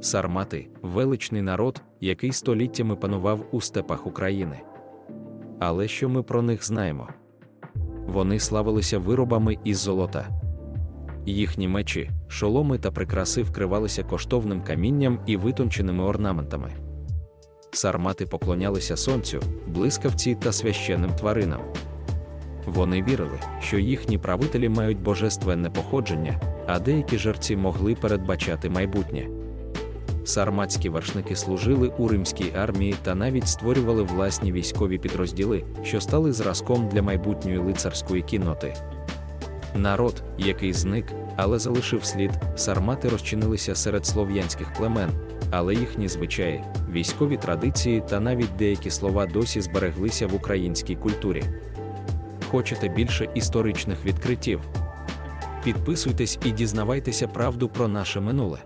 Сармати величний народ, який століттями панував у степах України. Але що ми про них знаємо? Вони славилися виробами із золота. Їхні мечі, шоломи та прикраси вкривалися коштовним камінням і витонченими орнаментами. Сармати поклонялися сонцю, блискавці та священним тваринам. Вони вірили, що їхні правителі мають божественне походження, а деякі жерці могли передбачати майбутнє. Сарматські вершники служили у римській армії та навіть створювали власні військові підрозділи, що стали зразком для майбутньої лицарської кінноти. Народ, який зник, але залишив слід, сармати розчинилися серед слов'янських племен, але їхні звичаї, військові традиції та навіть деякі слова досі збереглися в українській культурі. Хочете більше історичних відкриттів? Підписуйтесь і дізнавайтеся правду про наше минуле.